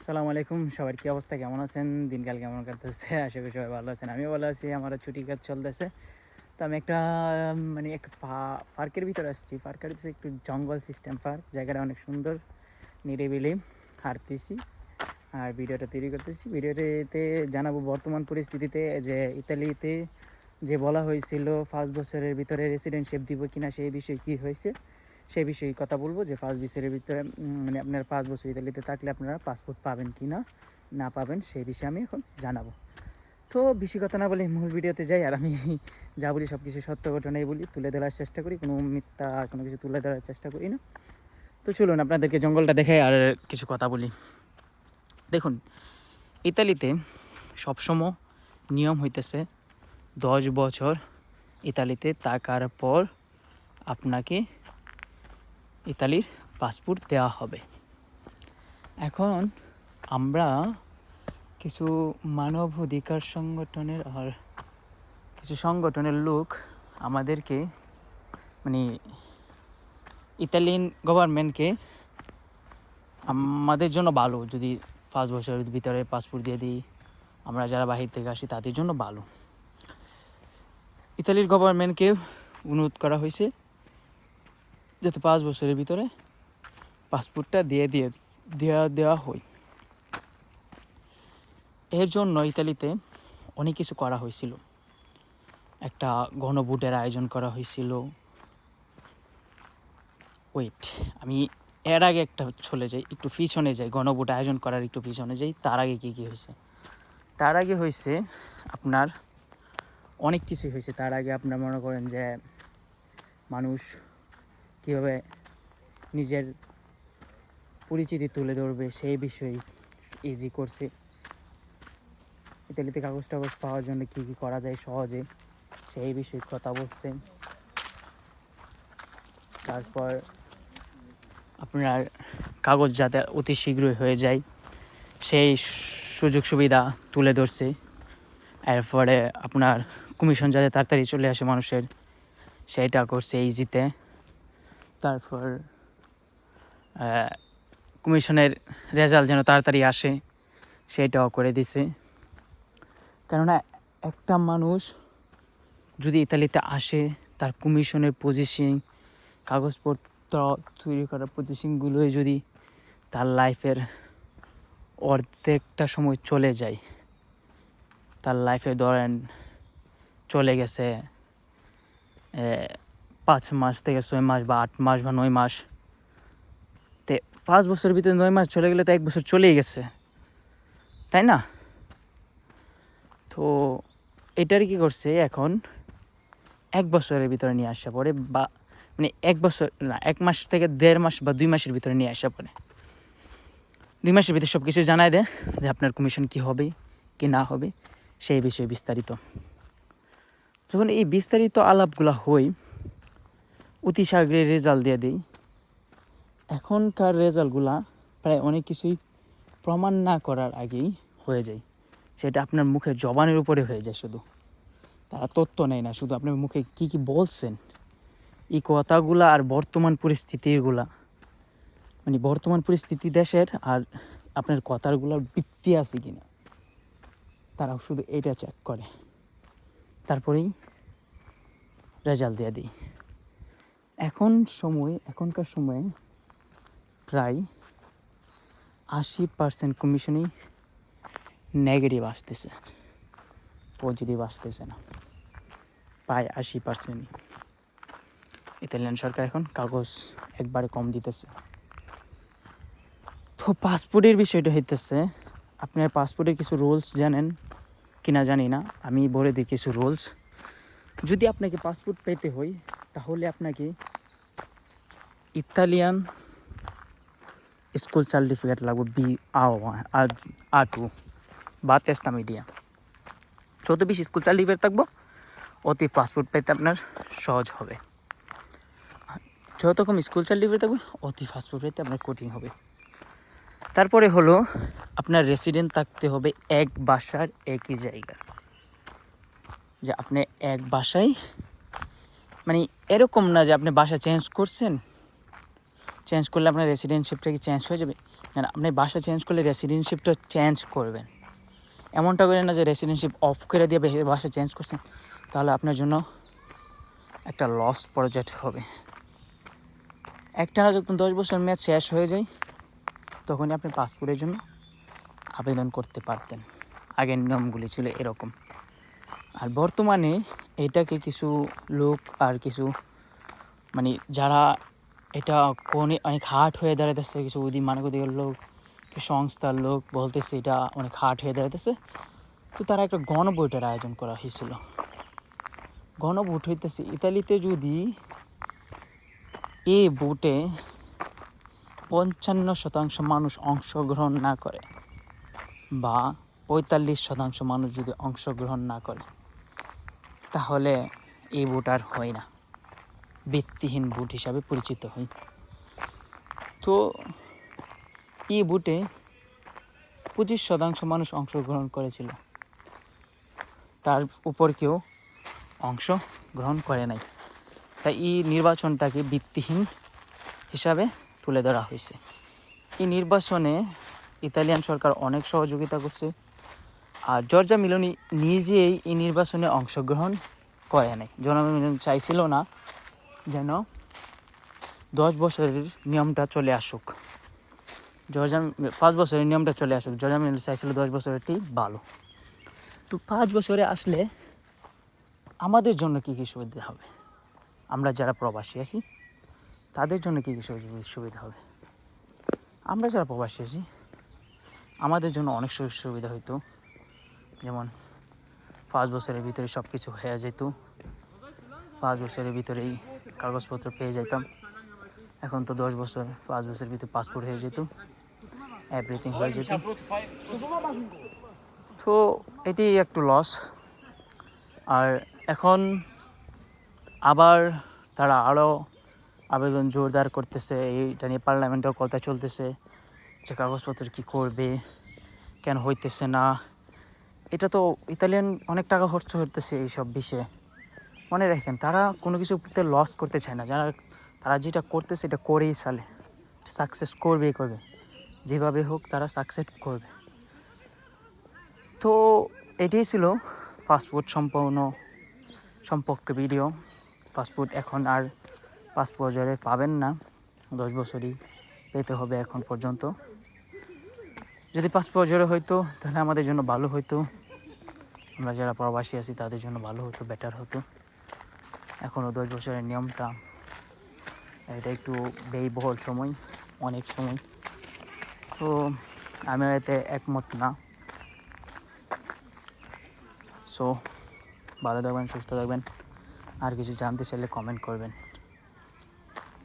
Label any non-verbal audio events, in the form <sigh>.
আসসালামু আলাইকুম। সবার কি অবস্থা? কেমন আছেন? দিনকাল কেমন কাটতেছে? <laughs> আশা করি সবাই ভালো আছেন। আমিও ভালো আছি। আমার ছুটি কাজ চলতেছে। তো আমি একটা মানে একটা পার্কের ভিতরে আসছি। পার্কের হচ্ছে একটু জঙ্গল সিস্টেম পার্ক। জায়গাটা অনেক সুন্দর, নিরিবিলি। হাঁটতেছি আর ভিডিওটা তৈরি করতেছি। ভিডিওতে জানাব বর্তমান পরিস্থিতিতে যে ইতালিতে যে বলা হয়েছিল, পাঁচ বছরের ভিতরে রেসিডেন্টশিপ দিব কিনা সেই বিষয়ে কি হয়েছে। সেই বিষয়ে কথা বলব যে পাঁচ বছরের ভিতরে মানে আপনার পাঁচ বছর ইতালিতে থাকলে আপনারা পাসপোর্ট পাবেন কি না না পাবেন সেই বিষয়ে আমি এখন জানাব। তো বেশি কথা না বলে মূল ভিডিওতে যাই, আর আমি যা বলি সব কিছু সত্য ঘটনাই বলি, তুলে ধরার চেষ্টা করি, কোনো মিথ্যা কোনো কিছু তুলে ধরার চেষ্টা করি না। তো চলুন আপনাদেরকে জঙ্গলটা দেখাই আর কিছু কথা বলি। দেখুন, ইতালিতে সবসময় নিয়ম হইতেছে দশ বছর ইতালিতে থাকার পর আপনাকে ইতালির পাসপোর্ট দেওয়া হবে। এখন আমরা কিছু মানব অধিকার সংগঠনের আর কিছু সংগঠনের লোক আমাদেরকে মানে ইতালিয়ান গভর্নমেন্টকে আমাদের জন্য ভালো। যদি পাঁচ বছরের ভিতরে পাসপোর্ট দিয়ে দিই, আমরা যারা বাহির থেকে আসি তাদের জন্য ভালো। ইতালির গভর্নমেন্টকে অনুরোধ করা হয়েছে। যাতে পাঁচ বছরের ভিতরে পাসপোর্টটা দিয়ে দিয়ে দেওয়া দেওয়া হয়। এর জন্য ইতালিতে অনেক কিছু করা হয়েছিল। একটা গণভোটের আয়োজন করা হয়েছিল। ওয়েট আমি এর আগে একটা চলে যাই, একটু পিছনে যাই, গণভোট আয়োজন করার একটু পিছনে যাই, তার আগে কী কী হয়েছে? তার আগে হয়েছে আপনার অনেক কিছুই হয়েছে। তার আগে আপনার মনে করেন যে মানুষ কীভাবে নিজের পরিচিতি তুলে ধরবে সেই বিষয়ে ইজি করছে ইতালিতে কাগজ টাগজ পাওয়ার জন্য কী কী করা যায় সহজে সেই বিষয়ে কথা বলছে। তারপর আপনার কাগজ যাতে অতি শীঘ্রই হয়ে যায়, সেই সুযোগ সুবিধা তুলে ধরছে। এরপরে আপনার কমিশন যাতে তাড়াতাড়ি চলে আসে মানুষের, সেইটা করছে ইজিতে তারপর কমিশনের রেজাল্ট যেন তাড়াতাড়ি আসে সেইটাও করে দিছে। কেননা, একটা মানুষ যদি ইতালিতে আসে, তার কমিশনের পজিশন কাগজপত্র তৈরি করার পজিশনগুলোই যদি তার লাইফের অর্ধেকটা সময় চলে যায়, তার লাইফে ধরেন চলে গেছে পাঁচ মাস থেকে ছয় মাস বা আট মাস বা নয় মাস। তে পাঁচ বছরের ভিতরে নয় মাস চলে গেলে তো এক বছর চলেই গেছে। তাই না? তো এটার কি করছে এখন? এক বছরের ভিতরে নিয়ে আসা পরে বা মানে এক বছর না, এক মাস থেকে দেড় মাস বা দুই মাসের ভিতরে নিয়ে আসা পরে দুই মাসের ভিতরে সব কিছু জানায় দেয় যে আপনার কমিশন কি হবে, কি না হবে, সেই বিষয়ে বিস্তারিত। যখন এই বিস্তারিত আলাপগুলো হই অতি সাগরের রেজাল্ট দিয়ে দিই। এখনকার রেজাল্টগুলা প্রায় অনেক কিছুই প্রমাণ না করার আগেই হয়ে যায়। সেটা আপনার মুখে জবানের উপরে হয়ে যায় শুধু। তারা তথ্য নেয় না, শুধু আপনার মুখে কি কি বলছেন। এই কথাগুলা আর বর্তমান পরিস্থিতিগুলা মানে বর্তমান পরিস্থিতি দেশের আর আপনার কথাগুলোর ভিত্তি আছে কি না তারা শুধু এটা চেক করে। তারপরেই রেজাল্ট দিয়ে দিই। এখন সময়, এখনকার সময়ে প্রায় আশি পার্সেন্ট কমিশনই নেগেটিভ আসতেছে। পজিটিভ আসতেছে না। প্রায় আশি পার্সেন্ট ইতালিয়ান সরকার এখন কাগজ একবারে কম দিতেছে। তো পাসপোর্টের বিষয়টা হইতেছে, আপনার পাসপোর্টের কিছু রুলস জানেন? কিনা জানি না। আমি বলে দিই কিছু রুলস যদি আপনাকে পাসপোর্ট পেতে হয় তাহলে আপনাকে ইতালিয়ান স্কুল সার্টিফিকেট লাগবে বি আর টু বা তেস্তা মিডিয়া যত বেশি স্কুল সার্টিফিকেট থাকব, অতি পাসপোর্ট পেতে আপনার সহজ হবে। যত কম স্কুল সার্টিফিকেট থাকবে, অতি পাসপোর্ট পেতে আপনার কঠিন হবে। তারপরে হলো, আপনার রেসিডেন্ট থাকতে হবে এক বাসার একই জায়গার যে আপনি এক বাসায় মানে এরকম না যে আপনি বাসা চেঞ্জ করছেন চেঞ্জ করলে আপনার রেসিডেন্টশিপটা কি চেঞ্জ হয়ে যাবে? যেন আপনি বাসা চেঞ্জ করলে রেসিডেন্সিপটা চেঞ্জ করবেন। এমনটা করেন না যে রেসিডেন্টশিপ অফ করে দিয়ে বাসা চেঞ্জ করছেন, তাহলে আপনার জন্য একটা লস প্রজেক্ট হবে। একটানা যখন দশ বছর মেয়াদ শেষ হয়ে যায়, তখনই আপনি পাসপোর্টের জন্য আবেদন করতে পারতেন। আগের নিয়মগুলি ছিল এরকম। আর বর্তমানে এটাকে কিছু লোক আর কিছু মানে যারা এটা কোনে অনেক হার্ড হয়ে দাঁড়াতেছে কিছু উদি মানবাধিকার লোক সংস্থার লোক বলতেছে এটা অনেক হার্ড হয়ে দাঁড়াতেছে তো তারা একটা গণভোটের আয়োজন করা হয়েছিল। গণভোট হইতেছে ইতালিতে যদি এ ভোটে পঞ্চান্ন শতাংশ মানুষ অংশগ্রহণ না করে বা পঁয়তাল্লিশ শতাংশ মানুষ যদি অংশগ্রহণ না করে তাহলে এই বুট আর হয় না। ভিত্তিহীন বুট হিসাবে পরিচিত হয় তো এই বুটে পঁচিশ শতাংশ মানুষ অংশগ্রহণ করেছিল। তার উপর কেউ অংশ গ্রহণ করে নাই। তাই এই নির্বাচনটাকে ভিত্তিহীন হিসাবে তুলে ধরা হয়েছে। এই নির্বাচনে ইতালিয়ান সরকার অনেক সহযোগিতা করছে। আর জর্জা মিলনি নিজেই এই নির্বাচনে অংশগ্রহণ করে নাই। জর্জা মিলনি চাইছিল না যেন দশ বছরের নিয়মটা চলে আসুক। জর্জা পাঁচ বছরের নিয়মটা চলে আসুক। জর্জা মিলনি চাইছিল দশ বছরেরটি ভালো। তো পাঁচ বছরে আসলে আমাদের জন্য কী কী সুবিধা হবে? আমরা যারা প্রবাসী আছি, তাদের জন্য কী কী সুবিধা হবে? আমরা যারা প্রবাসী আছি, আমাদের জন্য অনেক সুযোগ সুবিধা হইতো। যেমন পাঁচ বছরের ভিতরে সব কিছু হয়ে যেত। পাঁচ বছরের ভিতরেই কাগজপত্র পেয়ে যেতাম। এখন তো দশ বছর, পাঁচ বছরের ভিতরে পাসপোর্ট হয়ে যেত। এভরিথিং হয়ে যেত। তো এটি একটু লস আর এখন আবার তারা আরও আবেদন জোরদার করতেছে। এইটা নিয়ে পার্লামেন্টেও কথা চলতেছে যে কাগজপত্র কী করবে, কেন হইতেছে না। এটা তো ইতালিয়ান অনেক টাকা খরচ হতেছে এইসব বিষয়ে। মনে রাখেন, তারা কোনো কিছুতে লস করতে চায় না। যারা তারা যেটা করতেছে এটা করেই চালে। সাকসেস করবেই করবে। যেভাবে হোক তারা সাকসেস করবে। তো এটাই ছিল পাসপোর্ট সম্পূর্ণ সম্পর্কে ভিডিও পাসপোর্ট এখন আর পাসপোর্ট জলে পাবেন না। দশ বছরই পেতে হবে এখন পর্যন্ত। যদি পাসপোর্ট জোরে হইতো তাহলে আমাদের জন্য ভালো হইতো আমরা যারা প্রবাসী আছি, তাদের জন্য ভালো হতো বেটার হতো। এখনও দশ বছরের নিয়মটা, এটা একটু ব্যয়বহুল সময়, অনেক সময়। তো আমি এতে একমত না। সো ভালো থাকবেন, সুস্থ থাকবেন। আর কিছু জানতে চাইলে কমেন্ট করবেন।